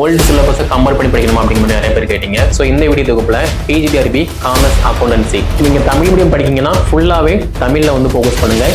Old சிலபஸை compare பண்ணி படிக்கணுமா அப்படிங்கிற மாதிரி நிறைய பேர் கேட்டீங்க. ஸோ இந்த வீடியோ தொகுப்புல பிஜிடிஆர்பி காமர்ஸ் அக்கௌண்டன்சி நீங்கள் தமிழ் மீடியம் படிக்கிங்கன்னா ஃபுல்லாகவே தமிழில் வந்து ஃபோக்கஸ் பண்ணுங்கள்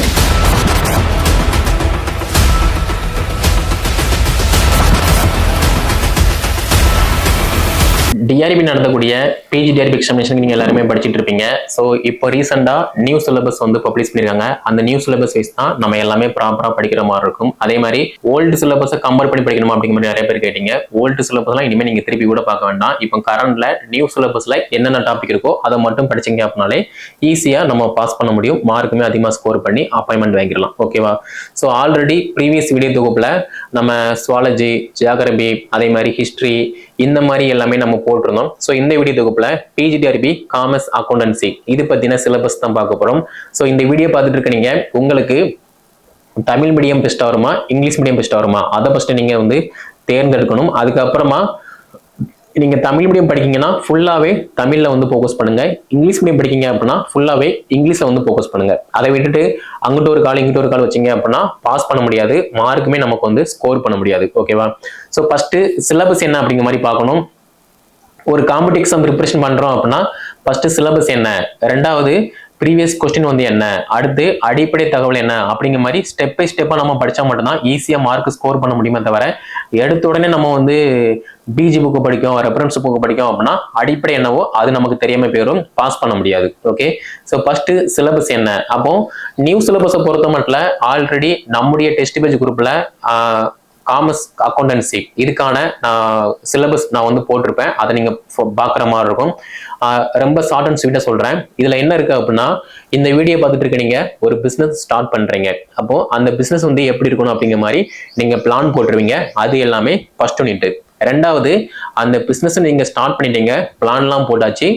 டிஆர்பி நடத்தக்கூடிய பிஜி டிஆர்பி எக்ஸாமினேஷன் நீங்க எல்லாருமே படிச்சுட்டு இருப்பீங்க. ஸோ இப்போ ரீசெண்டாக நியூ சிலபஸ் வந்து பப்ளிஷ் பண்ணியிருக்காங்க அந்த நியூ சிலபஸ் வைஸ் தான் நம்ம எல்லாமே ப்ராப்பராக படிக்கிற மாதிரி இருக்கும். அதே மாதிரி ஓல்டு சிலபஸை கம்பேர் பண்ணி படிக்கணுமா அப்படிங்கிற மாதிரி நிறைய பேர் கேட்டீங்க. ஓல்டு சிலபஸ்லாம் இனிமேல் நீங்க திருப்பி கூட பார்க்க வேண்டாம். இப்போ கரண்ட்ல நியூ சிலபஸ்ல என்னென்ன டாபிக் இருக்கோ அதை மட்டும் படிச்சீங்க அப்படின்னாலே ஈஸியாக நம்ம பாஸ் பண்ண முடியும். மார்க்குமே அதிகமாக ஸ்கோர் பண்ணி அப்பாயின்மெண்ட் வாங்கிடலாம். ஓகேவா ஸோ ஆல்ரெடி ப்ரீவியஸ் வீடியோ தொகுப்பில் நம்ம சுவாலஜி ஜியாகிரபி அதே மாதிரி ஹிஸ்ட்ரி இந்த மாதிரி எல்லாமே நம்ம போ போட்டிருந்தோம். ஸோ இந்த வீடியோ தொகுப்புல பிஜிடிஆர்பி காமர்ஸ் அக்கௌண்டன்சி இது பத்தின சிலபஸ் தான் பார்க்க போகிறோம் ஸோ இந்த வீடியோ பார்த்துட்டு இருக்க நீங்கள் உங்களுக்கு தமிழ் மீடியம் பெஸ்ட்டாக வருமா இங்கிலீஷ் மீடியம் பெஸ்ட்டாக வருமா அதை ஃபஸ்ட்டு நீங்கள் வந்து தேர்ந்தெடுக்கணும். அதுக்கப்புறமா நீங்கள் தமிழ் மீடியம் படிக்கிங்கன்னா ஃபுல்லாகவே தமிழில் வந்து ஃபோக்கஸ் பண்ணுங்க. இங்கிலீஷ் மீடியம் படிக்கிங்க அப்படின்னா ஃபுல்லாகவே இங்கிலீஷில் வந்து ஃபோக்கஸ் பண்ணுங்க. அதை விட்டுட்டு அங்கிட்ட ஒரு கால் இங்கிட்ட ஒரு கால் வச்சீங்க அப்படின்னா பாஸ் பண்ண முடியாது. மார்க்குமே நமக்கு வந்து ஸ்கோர் பண்ண முடியாது. ஓகேவா ஸோ ஃபஸ்ட்டு சிலபஸ் என்ன அப்படிங்கிற மாதிரி பார்க்கணும். ஒரு காம்படிட்டிவ் எக்ஸாம் ப்ரிப்பரேஷன் பண்றோம் அப்படின்னா ஃபர்ஸ்ட் சிலபஸ் என்ன? ரெண்டாவது ப்ரீவியஸ் கொஸ்டின் வந்து என்ன? அடுத்து அடிப்படை தகவல் என்ன? அப்படிங்கிற மாதிரி ஸ்டெப் பை ஸ்டெப்பாக நம்ம படித்தா மட்டும்தான் ஈஸியாக மார்க் ஸ்கோர் பண்ண முடியுமே தவிர எடுத்த உடனே நம்ம வந்து பிஜி புக்கு படிக்கும் ரெஃபரன்ஸ் புக்கு படிக்கும் அப்படின்னா அடிப்படை என்னவோ அது நமக்கு தெரியாமல் போயிடும் பாஸ் பண்ண முடியாது. ஓகே ஸோ ஃபர்ஸ்ட் சிலபஸ் என்ன? அப்போ நியூ சிலபஸை பொறுத்த மட்டும் ஆல்ரெடி நம்முடைய டெஸ்ட் பேஜ் குரூப்பில் காமர்ஸ் அக்கௌண்டன்சி இதுக்கான நான் சிலபஸ் நான் வந்து போட்டிருப்பேன். அதை நீங்க ஃபோ- பார்க்குற மாதிரி இருக்கும். ரொம்ப ஷார்ட் அண்ட் ஸ்வீட்டாக சொல்கிறேன் இதில் என்ன இருக்குது அப்படின்னா இந்த வீடியோ பார்த்துட்டு இருக்க நீங்கள் ஒரு பிஸ்னஸ் ஸ்டார்ட் பண்ணுறீங்க அப்போது அந்த பிஸ்னஸ் வந்து எப்படி இருக்கணும் அப்படிங்கிற மாதிரி நீங்கள் பிளான் போட்டுருவீங்க. அது எல்லாமே ஃபஸ்ட் யூனிட்டு ரெண்டாவது அந்த பிஸ்னஸை நீங்கள் ஸ்டார்ட் பண்ணிட்டீங்க பிளான்லாம் போட்டாச்சு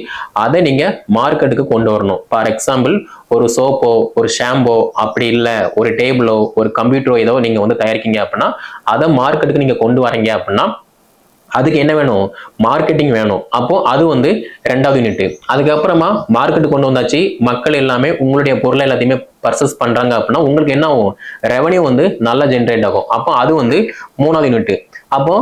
அதை நீங்கள் மார்க்கெட்டுக்கு கொண்டு வரணும். ஃபார் எக்ஸாம்பிள் ஒரு சோப்போ ஒரு ஷாம்போ அப்படி இல்லை ஒரு டேபிளோ ஒரு கம்ப்யூட்டரோ ஏதோ நீங்கள் வந்து தயாரிக்கீங்க அப்படின்னா அதை மார்க்கெட்டுக்கு நீங்கள் கொண்டு வரீங்க அப்படின்னா அதுக்கு என்ன வேணும்? மார்க்கெட்டிங் வேணும். அப்போ அது வந்து ரெண்டாவது யூனிட் அதுக்கப்புறமா மார்க்கெட் கொண்டு வந்தாச்சு மக்கள் எல்லாமே உங்களுடைய பொருளை எல்லாத்தையுமே பர்சஸ் பண்றாங்க அப்படின்னா உங்களுக்கு என்ன ஆகும்? ரெவன்யூ வந்து நல்லா ஜென்ரேட் ஆகும். அப்போ அது வந்து மூணாவது யூனிட் அப்போ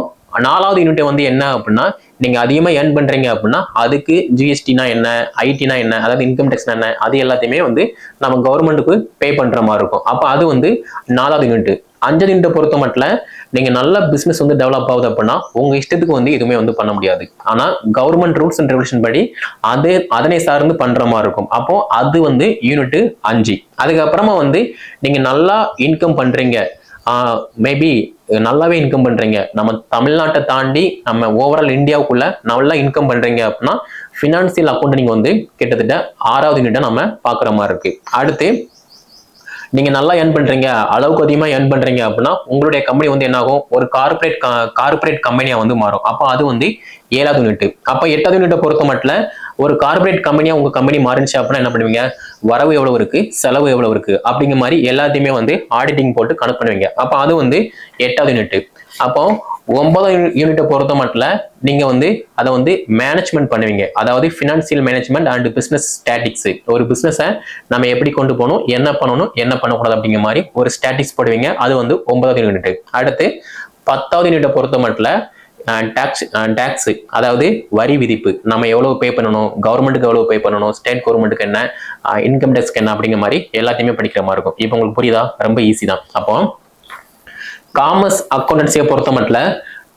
நாலாவது யூனிட் வந்து என்ன அப்படின்னா நீங்க அதிகமா ஏர்ன் பண்றீங்க அப்படின்னா அதுக்கு ஜிஎஸ்டினா என்ன ஐடினா என்ன அதாவது இன்கம் டேக்ஸ் என்ன அது எல்லாத்தையுமே வந்து நம்ம கவர்மெண்ட்டுக்கு பே பண்ற மாதிரி இருக்கும். அப்போ அது வந்து நாலாவது யூனிட் அஞ்சாவது யூனிட்டை பொறுத்த மட்டும் நீங்க நல்ல பிசினஸ் வந்து டெவலப் ஆகுது அப்படின்னா உங்க இஷ்டத்துக்கு வந்து எதுவுமே வந்து பண்ண முடியாது. ஆனா கவர்மெண்ட் ரூல்ஸ் அண்ட் ரெகுலேஷன் படி அது அதனை சார்ந்து பண்ற மாதிரி இருக்கும். அப்போ அது வந்து யூனிட் அஞ்சு. அதுக்கப்புறமா வந்து நீங்க நல்லா இன்கம் பண்றீங்க. மேபி நல்லாவே இன்கம் பண்றீங்க. நம்ம தமிழ்நாட்டை தாண்டி நம்ம ஓவரால் இந்தியாவுக்குள்ள நல்லா இன்கம் பண்றீங்க அப்படின்னா ஃபினான்சியல் அக்கௌண்ட் நீங்க வந்து கிட்டத்தட்ட ஆறாவது யூனிட்டை நம்ம பாக்குற மாதிரி இருக்கு. அடுத்து நீங்க நல்லா ஏர்ன் பண்றீங்க அளவுக்கு அதிகமா ஏர்ன் பண்றீங்க அப்படின்னா உங்களுடைய கம்பெனி வந்து என்ன ஆகும் ஒரு கார்பரேட் கார்பரேட் கம்பெனியா வந்து மாறும். அப்போ அது வந்து ஏழாவது யூனிட் அப்போ எட்டாவது யூனிட்டை பொறுத்த மட்டும் ஒரு கார்பரேட் கம்பெனியா உங்க கம்பெனி மாறிச்சு அப்படின்னா என்ன பண்ணுவீங்க? வரவு எவ்வளவு இருக்கு செலவு எவ்வளவு இருக்கு அப்படிங்கிற மாதிரி எல்லாத்தையுமே வந்து ஆடிட்டிங் போட்டு கணக்கு பண்ணுவீங்க. அப்போ அது வந்து எட்டாவது யூனிட் அப்போ ஒன்பதாம் யூனிட்டை பொறுத்த மட்டும் நீங்க வந்து அதை வந்து மேனேஜ்மெண்ட் பண்ணுவீங்க. அதாவது financial management and business statics ஒரு பிசினஸை நம்ம எப்படி கொண்டு போகணும் என்ன பண்ணணும் என்ன பண்ணக்கூடாது அப்படிங்கிற மாதிரி ஒரு ஸ்டாட்டிக்ஸ் போடுவீங்க. அது வந்து ஒன்பதாவது யூனிட் அடுத்து பத்தாவது யூனிட்டை பொறுத்த மட்டும் டேக்ஸ் டேக்ஸு அதாவது வரி விதிப்பு. நம்ம எவ்வளவு பே பண்ணணும்? கவர்மெண்ட்டுக்கு எவ்வளவு பே பண்ணணும்? ஸ்டேட் கவர்மெண்ட்டுக்கு என்ன? இன்கம் டேக்ஸ்க்கு என்ன? அப்படிங்கிற மாதிரி எல்லாத்தையுமே படிக்கிற மாதிரி இருக்கும். இப்போ உங்களுக்கு புரியுதா? ரொம்ப ஈஸி தான். அப்போ காமர்ஸ் அக்கௌண்டன்சியை பொறுத்த மட்டும்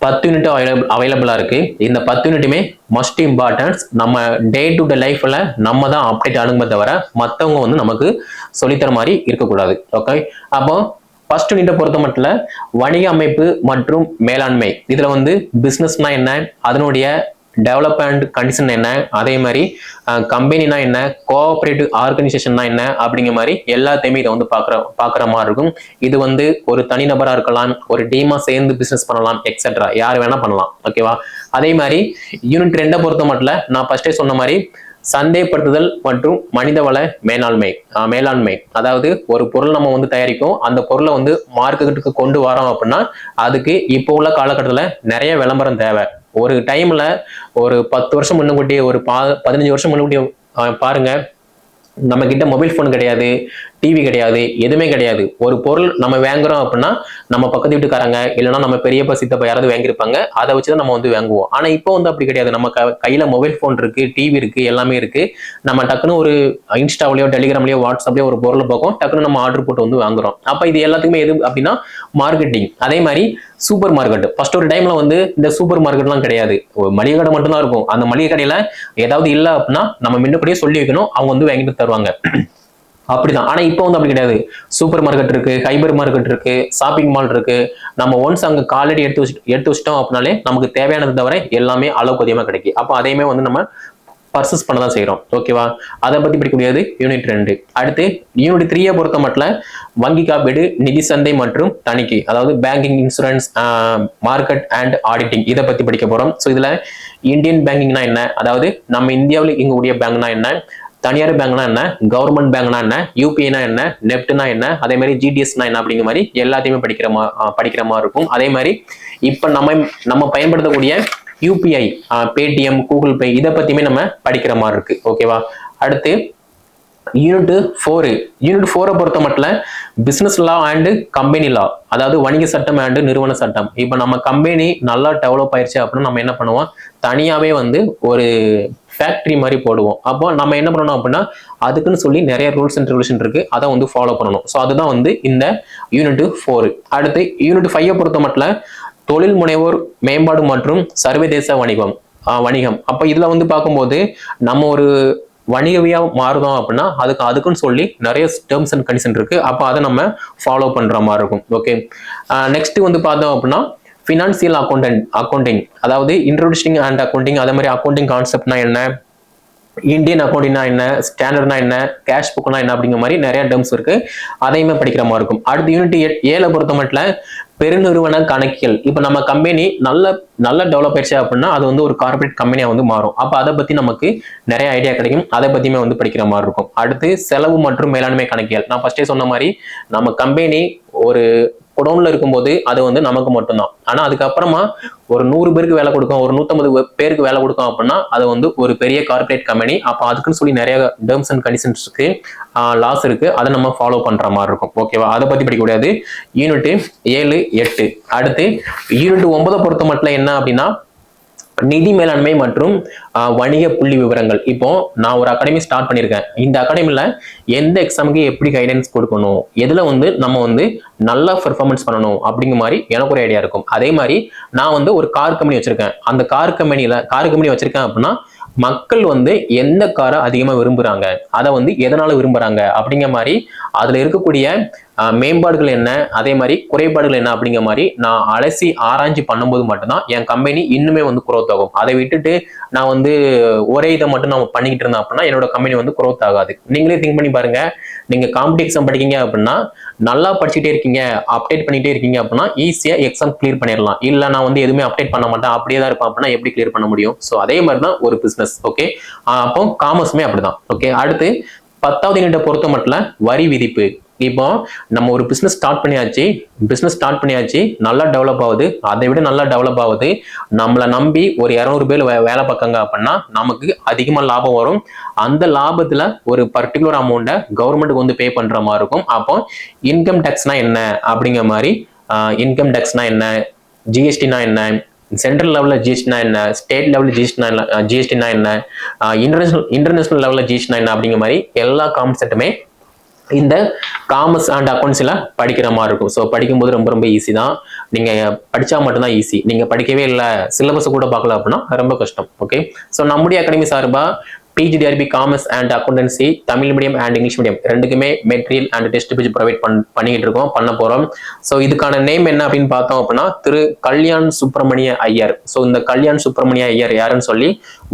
பத்து யூனிட் அவைலபிளா இருக்கு. இந்த பத்து யூனிட்டுமே மஸ்ட் இம்பார்ட்டன்ஸ் நம்ம டே டு டே லைஃப்ல நம்ம தான் அப்டேட் ஆனுமே தவிர மற்றவங்க வந்து நமக்கு சொல்லித்தர மாதிரி இருக்கக்கூடாது. ஓகே அப்போ ஃபர்ஸ்ட் யூனிட்டை பொறுத்த மட்டும் வணிக அமைப்பு மற்றும் மேலாண்மை. இதுல வந்து பிசினஸ்னா என்ன அதனுடைய டெவலப்மெண்ட் கண்டிஷன் என்ன அதே மாதிரி கம்பெனினா என்ன கோஆப்ரேட்டிவ் ஆர்கனைசேஷன்னா என்ன அப்படிங்கிற மாதிரி எல்லாத்தையுமே இதை வந்து பார்க்குற பார்க்குற மாதிரி இருக்கும். இது வந்து ஒரு தனிநபராக இருக்கலாம் ஒரு டீமா சேர்ந்து பிசினஸ் பண்ணலாம் எக்ஸட்ரா யார் வேணா பண்ணலாம் ஓகேவா அதே மாதிரி யூனிட் ரெண்டை பொறுத்த மட்டும் நான் ஃபஸ்ட்டே சொன்ன மாதிரி சந்தைப்படுத்துதல் மற்றும் மனிதவள மேலாண்மை மேலாண்மை. அதாவது ஒரு பொருள் நம்ம வந்து தயாரிக்கும் அந்த பொருளை வந்து மார்க்கெட்டுக்கு கொண்டு வரோம் அப்படின்னா அதுக்கு இப்போ உள்ள காலகட்டத்தில் நிறைய விளம்பரம் தேவை. ஒரு டைம்ல ஒரு பத்து வருஷம் முன்னுக்கூட்டி ஒரு பா பதினஞ்சு வருஷம் முன்னுக்கூட்டி பாருங்க நம்ம கிட்ட மொபைல் ஃபோன் கிடையாது. டிவி கிடையாது எதுவுமே கிடையாது. ஒரு பொருள் நம்ம வாங்குறோம் அப்படின்னா நம்ம பக்கத்து வீட்டுக்காரங்க இல்லைன்னா நம்ம பெரியப்பா சித்தப்பா யாராவது வாங்கியிருப்பாங்க அதை வச்சு தான் நம்ம வந்து வாங்குவோம். ஆனால் இப்போ வந்து அப்படி கிடையாது. நம்ம க- கையில் மொபைல் ஃபோன் இருக்கு டிவி இருக்கு எல்லாமே இருக்கு. நம்ம டக்குன்னு ஒரு இன்ஸ்டாவிலையோ டெலிகிராம்லையோ வாட்ஸ்அப்லையோ ஒரு பொருளை பார்க்கும் டக்குன்னு நம்ம ஆர்டர் போட்டு வந்து வாங்குறோம். அப்போ இது எல்லாத்துக்குமே எது அப்படின்னா மார்க்கெட்டிங் அதே மாதிரி சூப்பர் மார்க்கெட் ஃபர்ஸ்ட் ஒரு டைம்ல வந்து இந்த சூப்பர் மார்க்கெட்லாம் கிடையாது. மளிகை கடை மட்டும்தான் இருக்கும். அந்த மளிகை கடையில ஏதாவது இல்லை அப்படின்னா நம்ம முன்னப்படியே சொல்லி வைக்கணும். அவங்க வந்து வாங்கிட்டு தருவாங்க. அப்படிதான். ஆனா இப்போ வந்து அப்படி கிடையாது. சூப்பர் மார்க்கெட் இருக்கு ஹைபர் மார்க்கெட் இருக்கு ஷாப்பிங் மால் இருக்கு. நம்ம ஒன்ஸ் அங்க காலடி எடுத்து வச்சு எடுத்து வச்சிட்டோம் அப்படின்னாலே நமக்கு தேவையானது தவிர எல்லாமே அளவுக்கு அதிகமா கிடைக்கும். அப்போ அதையுமே வந்து நம்ம பர்சஸ் பண்ண தான் செய்கிறோம் ஓகேவா அதை பற்றி படிக்கக்கூடியது யூனிட் ரெண்டு. அடுத்து யூனிட் த்ரீயை பொறுத்த மட்டும் வங்கி காப்பீடு நிதி சந்தை மற்றும் தணிக்கை. அதாவது banking insurance market and auditing இதை பற்றி படிக்க போகிறோம் ஸோ இதில் இந்தியன் பேங்கிங்னா என்ன? அதாவது நம்ம இந்தியாவில் இங்கக்கூடிய பேங்க்னா என்ன? தனியார் பேங்க்னா என்ன? கவர்மெண்ட் பேங்க்னா என்ன? யூபிஐனா என்ன? நெப்ட்னா என்ன? அதே மாதிரி ஜிடிஎஸ்னா என்ன அப்படிங்கிற மாதிரி எல்லாத்தையுமே படிக்கிற மா படிக்கிற மாதிரி இருக்கும். அதே மாதிரி இப்போ நம்ம நம்ம பயன்படுத்தக்கூடிய யூபிஐ பேடிஎம் கூகுள் பே இதை பற்றியுமே நம்ம படிக்கிற மாதிரி இருக்கு. ஓகேவா அடுத்து யூனிட் ஃபோரு யூனிட் ஃபோரை பொறுத்த மட்டும் business law and company law அதாவது வணிக சட்டம் அண்டு நிறுவன சட்டம். இப்போ நம்ம கம்பெனி நல்லா டெவலப் ஆயிடுச்சு அப்படின்னா நம்ம என்ன பண்ணுவோம்? தனியாகவே வந்து ஒரு ஃபேக்ட்ரி மாதிரி போடுவோம். அப்போ நம்ம என்ன பண்ணணும் அப்படின்னா அதுக்குன்னு சொல்லி நிறைய ரூல்ஸ் அண்ட் ரெகுலேஷன் இருக்கு. அதை வந்து ஃபாலோ பண்ணணும். ஸோ அதுதான் வந்து இந்த யூனிட் ஃபோரு அடுத்து யூனிட் ஃபைவை பொறுத்த மட்டும் தொழில் முனைவோர் மேம்பாடு மற்றும் சர்வதேச வணிகம் வணிகம். அப்போ இதில் வந்து பார்க்கும்போது நம்ம ஒரு வணிகவியா மாறுதோம் அப்படின்னா அதுக்கு அதுக்குன்னு சொல்லி நிறைய டேர்ம்ஸ் அண்ட் கண்டிஷன் இருக்கு. அப்போ அதை நம்ம ஃபாலோ பண்ற மாதிரி இருக்கும். ஓகே நெக்ஸ்ட் வந்து பார்த்தோம் அப்படின்னா ஃபினான்சியல் அக்கௌண்டன்ட் அக்கௌண்டிங் அதாவது இன்ட்ரோடியூசிங் அண்ட் அக்கௌண்டிங் அதே மாதிரி அக்கௌண்டிங் கான்செப்ட்னா என்ன? இந்தியன் அக்கௌண்டிங்னா என்ன? ஸ்டாண்டர்ட்னா என்ன? கேஷ் புக்னா என்ன? அப்படிங்கிற மாதிரி நிறைய டேர்ம்ஸ் இருக்கு. அதையுமே படிக்கிற மாதிரி இருக்கும். அடுத்த யூனிட் ஏழை பொறுத்த மட்டும் பெருநிறுவன கணக்கியல். இப்போ நம்ம கம்பெனி நல்ல நல்ல டெவலப் ஆயிடுச்சு அப்படின்னா அது வந்து ஒரு கார்பரேட் கம்பெனியாக வந்து மாறும். அப்போ அதை பற்றி நமக்கு நிறைய ஐடியா கிடைக்கும். அதை பற்றியுமே வந்து படிக்கிற மாதிரி இருக்கும். அடுத்து செலவு மற்றும் மேலாண்மை கணக்கியல். நான் ஃபர்ஸ்டே சொன்ன மாதிரி நம்ம கம்பெனி ஒரு குடோன்ல இருக்கும்போது அது வந்து நமக்கு மட்டும்தான். ஆனால் அதுக்கப்புறமா ஒரு நூறு பேருக்கு வேலை கொடுக்கும் ஒரு நூத்தம்பது பேருக்கு வேலை கொடுக்கும் அப்படின்னா அது வந்து ஒரு பெரிய கார்பரேட் கம்பெனி அப்போ அதுக்குன்னு சொல்லி நிறைய டேர்ம்ஸ் அண்ட் கண்டிஷன்ஸ் இருக்கு. லாஸ் இருக்கு. அதை நம்ம ஃபாலோ பண்ற மாதிரி இருக்கும். ஓகேவா அதை பத்தி படிக்க கூடாது யூனிட் ஏழு எட்டு. அடுத்து யூனிட் ஒன்பதை பொறுத்த மட்டும் என்ன அப்படின்னா நிதி மேலாண்மை மற்றும் வணிக புள்ளி விவரங்கள். இப்போ நான் ஒரு அகாடமி ஸ்டார்ட் பண்ணியிருக்கேன். இந்த அகாடமியில் எந்த எக்ஸாமுக்கு எப்படி கைடன்ஸ் கொடுக்கணும்? எதில் வந்து நம்ம வந்து நல்லா பெர்ஃபார்மன்ஸ் பண்ணணும்? அப்படிங்கிற மாதிரி எனக்கு ஒரு ஐடியா இருக்கும். அதே மாதிரி நான் வந்து ஒரு கார் கம்பெனி வச்சிருக்கேன். அந்த கார் கம்பெனியில் கார் கம்பெனி வச்சிருக்கேன் அப்படின்னா மக்கள் வந்து எந்த காரை அதிகமாக விரும்புகிறாங்க அதை வந்து எதனால் விரும்புகிறாங்க அப்படிங்கிற மாதிரி அதில் இருக்கக்கூடிய மேம்பாடுகள் என்ன? அதே மாதிரி குறைபாடுகள் என்ன அப்படிங்கிற மாதிரி நான் அலசி ஆராய்ச்சி பண்ணும்போது மட்டும்தான் என் கம்பெனி இன்னுமே வந்து குரோத் ஆகும். அதை விட்டுட்டு நான் வந்து ஒரே இதை மட்டும் நான் பண்ணிக்கிட்டு இருந்தேன் அப்படின்னா என்னோட கம்பெனி வந்து குரோத் ஆகாது. நீங்களே திங்க் பண்ணி பாருங்க. நீங்க காம்படி எக்ஸாம் படிக்கீங்க அப்படின்னா நல்லா படிச்சுட்டே இருக்கீங்க அப்டேட் பண்ணிட்டே இருக்கீங்க அப்படின்னா ஈஸியா எக்ஸாம் கிளியர் பண்ணிடலாம். இல்ல நான் வந்து எதுவுமே அப்டேட் பண்ண மாட்டேன் அப்படியே தான் இருப்பேன் அப்படின்னா எப்படி கிளியர் பண்ண முடியும்? ஸோ அதே மாதிரி தான் ஒரு பிசினஸ் ஓகே அப்போ காமர்ஸுமே அப்படிதான் ஓகே அடுத்து பத்தாவது யூனிட்டை பொறுத்த மட்டும் வரி விதிப்பு. இப்போ நம்ம ஒரு பிஸ்னஸ் ஸ்டார்ட் பண்ணியாச்சு. பிஸ்னஸ் ஸ்டார்ட் பண்ணியாச்சு. நல்லா டெவலப் ஆகுது. அதை விட நல்லா டெவலப் ஆகுது. நம்மளை நம்பி ஒரு இரநூறு பேர் வே- வேலை பார்க்காங்க அப்படின்னா நமக்கு அதிகமாக லாபம் வரும். அந்த லாபத்தில் ஒரு பர்டிகுலர் அமௌண்ட்டை கவர்மெண்ட்டுக்கு வந்து பே பண்ணுற மாதிரி இருக்கும். அப்போ இன்கம் டேக்ஸ்னா என்ன அப்படிங்கிற மாதிரி இன்கம் டேக்ஸ்னா என்ன ஜிஎஸ்டினா என்ன சென்ட்ரல் லெவலில் ஜிஎஸ்டினா என்ன ஸ்டேட் லெவலில் ஜிஎஸ்டினா ஜிஎஸ்டினா என்ன இன்டர்நேஷனல் இன்டர்நேஷனல் லெவலில் ஜிஎஸ்டினா என்ன அப்படிங்கிற மாதிரி எல்லா கான்செப்ட்டுமே இந்த காமர்ஸ் அண்ட் அக்கௌண்ட்ஸில் படிக்கிற மாதிரி இருக்கும். ஸோ படிக்கும்போது ரொம்ப ரொம்ப ஈஸி தான். நீங்கள் படித்தா மட்டும்தான் ஈஸி நீங்கள் படிக்கவே இல்லை சிலபஸ் கூட பார்க்கல அப்படின்னா ரொம்ப கஷ்டம். ஓகே ஸோ நம்முடைய அகாடமி சார்பாக PGTRB commerce and accountancy Tamil medium and English medium ரெண்டுக்குமே material and test page provide பண் பண்ணிக்கிட்டு இருக்கோம் பண்ண போகிறோம் ஸோ இதுக்கான நேம் என்ன அப்படின்னு பார்த்தோம் அப்படின்னா திரு கல்யாண் சுப்பிரமணிய ஐயர். ஸோ இந்த கல்யாண் சுப்பிரமணிய ஐயர் யாருன்னு சொல்லி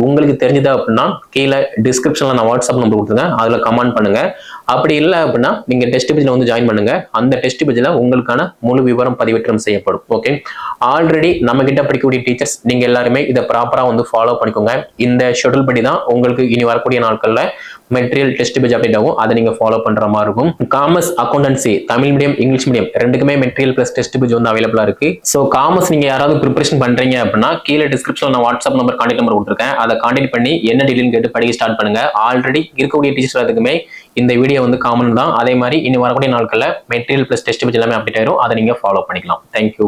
உங்களுக்கு தெரிஞ்சது அப்படின்னா கீழே டிஸ்கிரிப்ஷனில் நான் வாட்ஸ்அப் நம்பர் கொடுத்துருங்க அதில் கமெண்ட் பண்ணுங்க. அப்படி இல்லை அப்படின்னா நீங்க டெஸ்ட் பேஜ்ல வந்து ஜாயின் பண்ணுங்க. அந்த டெஸ்ட் பேஜ்ல உங்களுக்கான முழு விவரம் பதிவேற்றம் செய்யப்படும். ஓகே ஆல்ரெடி நம்ம கிட்ட படிக்கக்கூடிய டீச்சர்ஸ் நீங்க எல்லாருமே இதை ப்ராப்பரா வந்து ஃபாலோ பண்ணிக்கோங்க. இந்த ஷெட்யூல் படி தான் உங்களுக்கு இனி வரக்கூடிய நாட்கள்ல மெட்டீரியல் டெஸ்ட் பேஜ் அப்டேட் ஆகும். அதை நீங்க ஃபாலோ பண்ற மாதிரி இருக்கும். Commerce accountancy Tamil medium English medium ரெண்டுக்குமே மெட்டீரியல் பிளஸ் டெஸ்ட் பேஜ் வந்து அவைலபிளா இருக்கு. ஸோ காமர்ஸ் நீங்க யாராவது ப்ரிப்பரேஷன் பண்றீங்க அப்படின்னா கீழே டிஸ்கிரிப்ஷன்ல நான் வாட்ஸ்அப் நம்பர் கான்டாக்ட் நம்பர் கொடுத்துருக்கேன். அதை கான்டாக்ட் பண்ணி என்ன டீடைல் கேட்டு படிக்க ஸ்டார்ட் பண்ணுங்க. ஆல்ரெடி இருக்கக்கூடிய டீச்சர்ஸ் எல்லாத்துக்குமே இந்த வீடியோ வந்து காமன் தான். அதே மாதிரி இனி வரக்கூடிய நாட்களில் மெட்டீரியல் ப்ளஸ் டெஸ்ட் பேஜ் எல்லாமே அப்டேட் ஆயிரும். அதை நீங்கள் ஃபாலோ பண்ணிக்கலாம். தேங்க்யூ